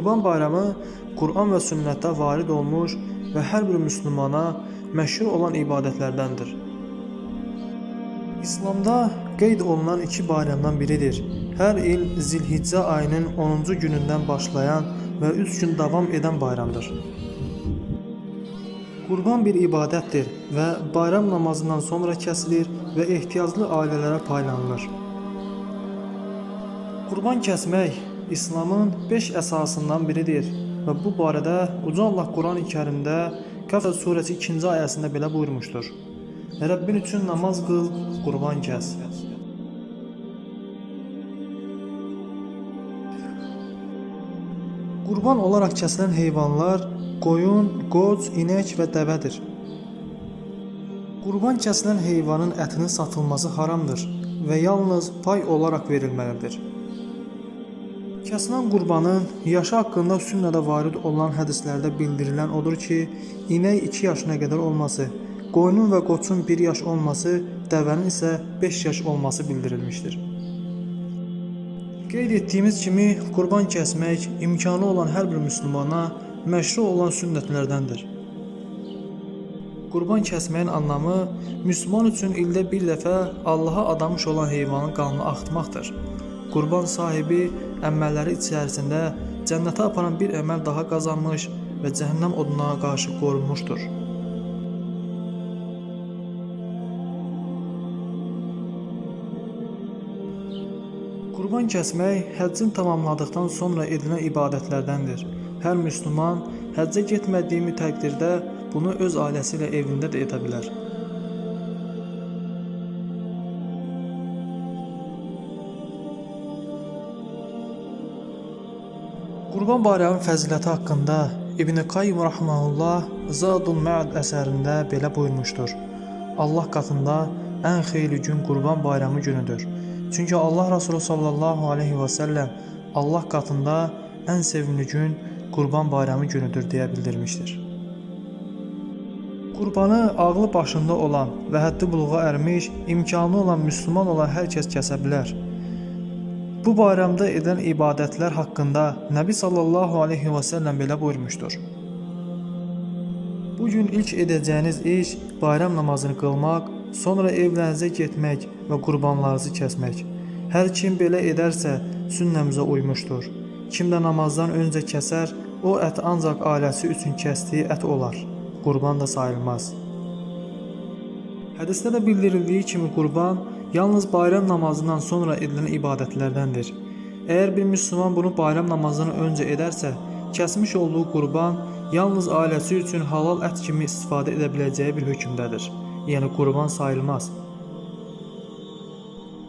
Qurban bayramı Quran və sünnətdə varid olmuş və hər bir müsəlmana məşhur olan ibadətlərdəndir. İslamda qeyd olunan iki bayramdan biridir. Hər il Zilhiccə ayının 10-cu günündən başlayan və 3 gün davam edən bayramdır. Qurban bir ibadətdir və bayram namazından sonra kəsilir və ehtiyaclı ailələrə paylanılır. Qurban kəsmək İslamın 5 əsasından biridir və bu barədə Uca Allah Qurani-Kərimdə Kəfər surəsi 2-ci ayəsində belə buyurmuşdur. Rəbbin üçün namaz qıl, qurban kəs. Qurban olaraq kəsilən heyvanlar qoyun, qoç, inək və dəvədir. Qurban kəsilən heyvanın ətinin satılması haramdır və yalnız pay olaraq verilməlidir. Kəsilən qurbanın yaşı haqqında sünnədə varid olan hədislərdə bildirilən odur ki, inək 2 yaşına qədər olması, qoyunun və qoçun 1 yaş olması, dəvənin isə 5 yaş olması bildirilmişdir. Qeyd etdiyimiz kimi qurban kəsmək imkanı olan hər bir müsəlmana məşru olan sünnətlərdəndir. Qurban kəsməyin anlamı müsəlman üçün ildə bir dəfə Allaha adamış olan heyvanın qanını axıtmaqdır. Qurban sahibi əməlləri içərisində cənnətə aparan bir əməl daha qazanmış və cəhənnəm oduna qarşı qorunmuşdur. Qurban kəsmək həccin tamamladıqdan sonra edilən ibadətlərdəndir. Hər müsəlman həccə getmədiyi təqdirdə bunu öz ailəsi ilə evində də edə bilər. Qurban bayramının fəziləti haqqında İbn Qayyim rahmehullah Zadul Ma'ad əsərində belə buyurmuşdur. Allah qatında ən xeyirli gün Qurban bayramı günüdür. Çünki Allah Resulü sallallahu aleyhi və səlləm Allah qatında ən sevimli gün Qurban bayramı günüdür deyə bildirmişdir. Qurbanı ağlı başında olan və həddi buluğa ermiş, imkanı olan müsəlman olan hər kəs kəsə bilər. Bu bayramda edən ibadətlər haqqında Nəbi sallallahu aleyhi və səlləm belə buyurmuşdur. Bu ilk edəcəyiniz iş bayram namazını qılmaq, sonra evlərinizə getmək və qurbanlarınızı kəsmək. Hər kim belə edərsə sünnəmizə uymuşdur. Kim də namazdan öncə kəsər, o ət ancaq ailəsi üçün kəsdiyi ət olar. Qurban da sayılmaz. Hədisdə də bildirildiyi kimi qurban yalnız bayram namazından sonra edilən ibadətlərdəndir. Əgər bir müsəlman bunu bayram namazından öncə edərsə, kəsmiş olduğu qurban yalnız ailəsi üçün halal ət kimi istifadə edə bir hökmdədir. Yəni qurban sayılmaz.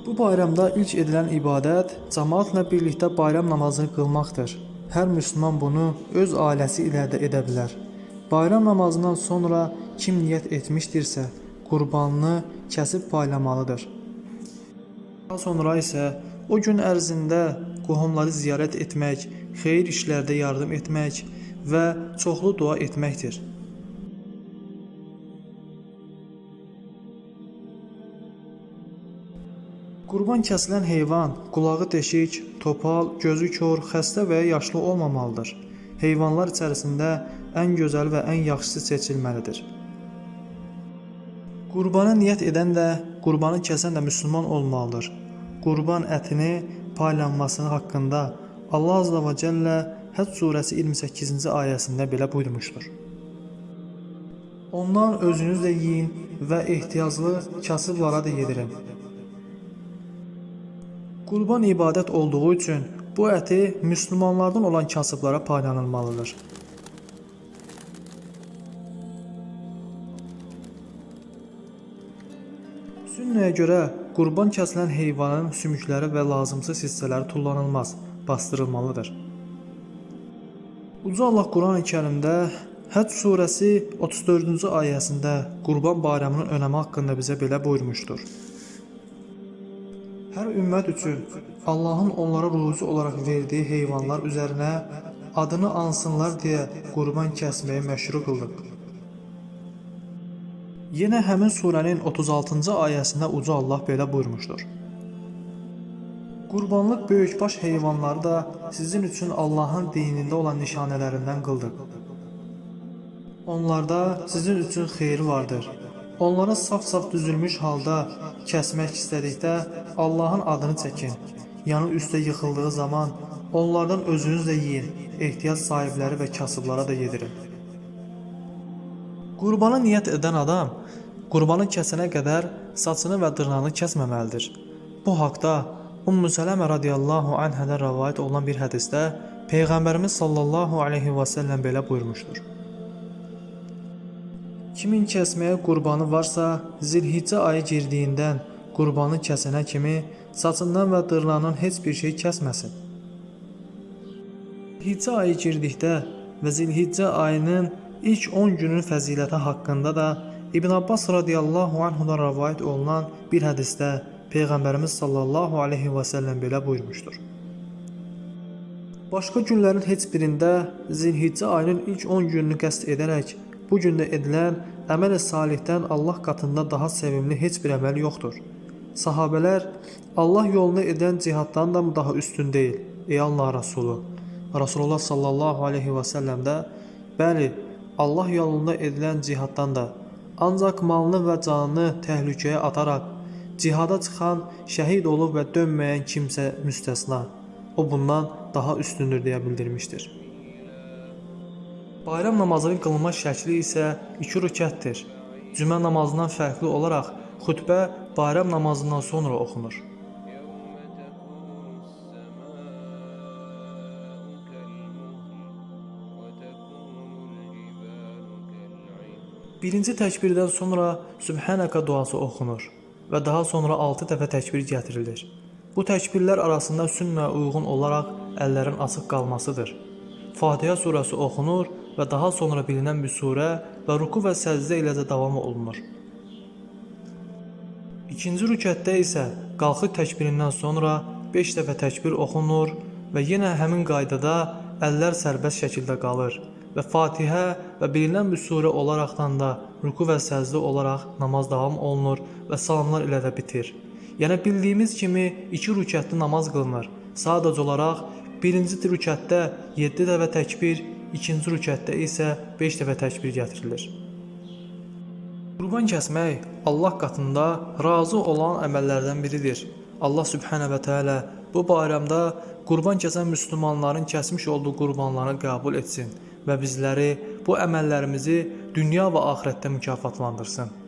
Bu bayramda ilk edilən ibadət cəmaatla birlikdə bayram namazını qılmaqdır. Hər müsəlman bunu öz ailəsi ilə də edə. Bayram namazından sonra kim niyyət etmişdirsə, qurbanını kəsib paylamalıdır. Daha sonra isə o gün ərzində qohumları ziyarət etmək, xeyir işlərdə yardım etmək və çoxlu dua etməkdir. Qurban kəsilən heyvan qulağı deşik, topal, gözü kör, xəstə və ya yaşlı olmamalıdır. Heyvanlar içərisində ən gözəl və ən yaxşısı seçilməlidir. Qurbana niyyət edən də, qurbanı kəsən də müsəlman olmalıdır. Qurban ətini paylanması haqqında Allah Azza və Cəllə Həcc surəsi 28-ci ayəsində belə buyurmuşdur. Ondan özünüz də yeyin və ehtiyaclı kasıblara da yedirin. Qurban ibadət olduğu üçün bu əti müsəlmanlardan olan kasıblara paylanılmalıdır. Sünnəyə görə qurban kəsilən heyvanın sümükləri və lazımsız hissələri tullanılmaz, bastırılmalıdır. Uca Allah Quran-ı Kərimdə Həcc surəsi 34-cü ayəsində Qurban bayramının önəmi haqqında bizə belə buyurmuşdur. Hər ümmət üçün Allahın onlara ruzi olaraq verdiyi heyvanlar üzərinə adını ansınlar deyə qurban kəsməyi məşru qıldıq. Yenə həmin surənin 36-cı ayəsində uca Allah belə buyurmuşdur. Qurbanlıq böyükbaş heyvanları da sizin üçün Allahın dinində olan nişanələrindən qıldıq. Onlarda sizin üçün xeyri vardır. Onları saf-saf düzülmüş halda kəsmək istədikdə Allahın adını çəkin. Yanı üstə yıxıldığı zaman onlardan özünüz də yeyin. Ehtiyac sahibləri və kasıblara da yedirin. Qurbana niyyət edən adam qurbanı kəsənə qədər saçını və dırnağını kəsməməlidir. Bu haqda Ümmü Sələmə radiyallahu anhədən rivayet olunan bir hədisdə Peyğəmbərimiz sallallahu aleyhi və səlləm belə buyurmuşdur. Kimin kəsməyə qurbanı varsa, Zilhiccə ayı girdiyindən qurbanı kəsənə kimi saçından və dırnağından heç bir şey kəsməsin. Zilhiccə ayı girdikdə və Zilhiccə ayının ilk 10 günün fəziləti haqqında da İbn Abbas radiyallahu anhudan rivayet olunan bir hədisdə Peyğəmbərimiz sallallahu aleyhi və səlləm belə buyurmuşdur. Başqa günlərin heç birində Zilhiccə ayının ilk 10 gününü qəsd edərək bu gündə edilən əməl-i salihdən Allah qatında daha sevimli heç bir əməl yoxdur. Sahabelər Allah yolunda edən cihaddan da daha üstün deyil? Ey Allah Rəsulu. Rasulullah sallallahu aleyhi və səlləm də bəli, Allah yolunda edilən cihaddan da ancaq malını və canını təhlükəyə ataraq cihada çıxan, şəhid olub və dönməyən kimsə müstəsna. O bundan daha üstündür deyə bildirmişdir. Bayram namazının qılınma şəkli isə 2 rükətdir. Cümə namazından fərqli olaraq xutbə bayram namazından sonra oxunur. Birinci təkbirdən sonra Sübhənəkə duası oxunur və daha sonra 6 dəfə təkbir gətirilir. Bu təkbirlər arasında sünnə uyğun olaraq əllərin açıq qalmasıdır. Fatihə surəsi oxunur və daha sonra bilinən bir surə və ruku və səcdə ilə də davam olunur. İkinci rükətdə isə qalxıq təkbirindən sonra 5 dəfə təkbir oxunur və yenə həmin qaydada əllər sərbəst şəkildə qalır və Fatihə və bilinən bir surə olaraqdan da ruku və səcdə olaraq namaz davam olunur və salamlar ilə də bitir. Yəni bildiyimiz kimi 2 rükətli namaz qılınır. Sadəcə olaraq birinci rükətdə 7 dəfə təkbir, ikinci rükətdə isə 5 dəfə təkbir gətirilir. Qurban kəsmək Allah qatında razı olan əməllərdən biridir. Allah Subhanahu və Teala bu bayramda qurban kəsən müsəlmanların kəsmiş olduğu qurbanları qəbul etsin və bizləri bu əməllərimizi dünya və axirətdə mükafatlandırsın.